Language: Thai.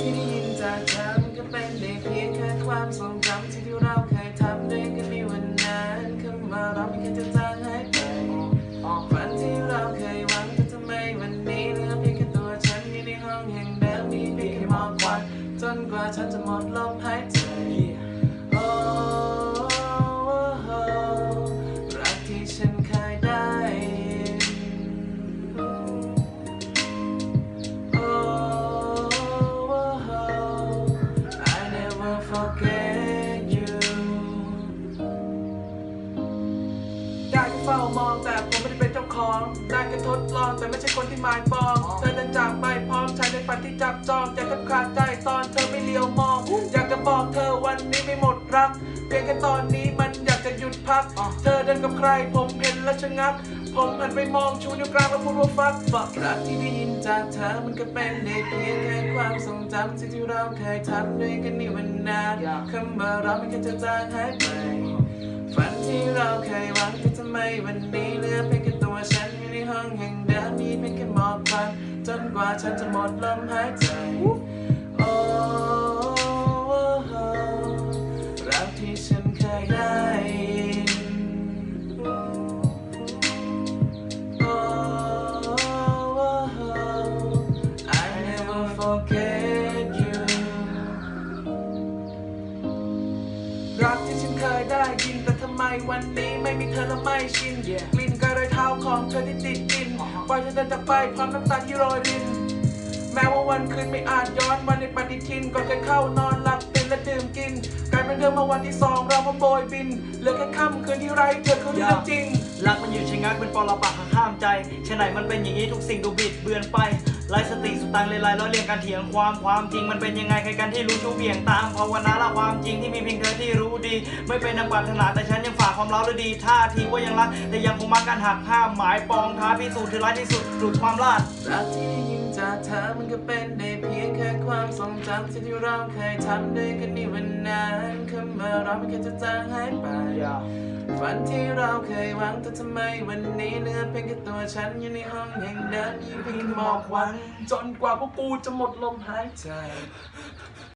ที่ได้ยินจากเธอมันก็เป็นได้เพียงแค่ความทรงจำที่ที่เราเคยทำด้วยกันในวันนั้นคำว่าเราไม่เคยจะจางหายไปฝันที่เราเคยหวังแต่ทำไมวันนี้เหลือเพียงแค่ตัวฉันอยู่ในห้องแห่งเดิมมีเพียงแค่หมอกควันจนกว่าฉันจะหมดลมหายใจโอ้รักที่ฉันเคยได้ forget you ได้แค่เฝ้ามองแต่ผมไม่ได้เป็นเจ้าของได้แค่ทดลองแต่ไม่ใช่คนที่หมายปองเธอเดินจากไปพร้อมชายในฝันที่จับจองใจแทบขาดใจตอนเธอไม่เลี้ยวมอง อยากจะบอกเธอวันนี้ไม่หมดรัก เพียงแค่ตอนนี้มันอยากจะหยุดพัก เธอเดินกับใครผมเห็นแล้วชะงัก ผมหันไปมองชูนิ้วกลางแล้วพูดว่าฟักบอกรักที่ได้ยินจากเธอมันก็เป็นได้เพียงแค่ความทรงจำสิ่งที่เราเคยทำด้วยกันในวันนั้นคำว่าเราไม่เคยจะจางหายไปฝันที่เราเคยหวังแต่ทำไมวันนี้เหลือเพียงแค่ตัวฉันอยู่ในห้องแห่งเดิมมีเพียงแค่หมอกควันจนกว่าฉันจะหมดลมหายใจ ฉันเคยได้ยินแต่ทำไมวันนี้ไม่มีเธอและไม่ชินกลิ่นกระรอยเท้าของเธอที่ติดดินปล่อยเธอเดินจากไปพร้อมน้ำตาที่โรยริน แม้ว่าวันคืนไม่อาจย้อนวันในปฏิทินก่อนเคยเข้านอนหลับตื่นและดื่มกินกลายเป็นเรื่องเมื่อวันที่สองเราพบโบยบินเหลือแค่ค่ำคืนที่ไรเธอคือเรื่องจริงรักมันอยู่ชะงักเป็นปรปักหักห้ามใจชะไหนมันเป็นอย่างนี้ทุกสิ่งดูบิดเบือนไป ไร้สติสุดตังเลยไร้ล้อเลียนการเถียงความความจริงมันเป็นยังไงใครกันที่รู้ชูเบี่ยงตามภาวนาละความจริงที่มีเพียงเธอที่รู้ดี ไม่เป็นนักปรารถนาแต่ฉันยังฝากความรักและดีท่าทีว่ายังรักแต่ยังคงมาการหักห้ามหมายปองท้าพิสูจน์ที่ร้ายที่สุดหลุดความลาดรักที่ได้ยินจากเธอมันก็เป็นได้เพียงแค่ความทรงจำที่เราเคยทำด้วยกันในวัน นั้นคำว่าเราไม่เคยจะจางหายไป ฝันที่เราเคยหวังแต่ทำไมวันนี้เหลือเพียงแค่ตัวฉันอยู่ในห้องแห่งเดิมมีเพียงแค่หมอกควันจนกว่าพวกกูจะหมดลมหายใจ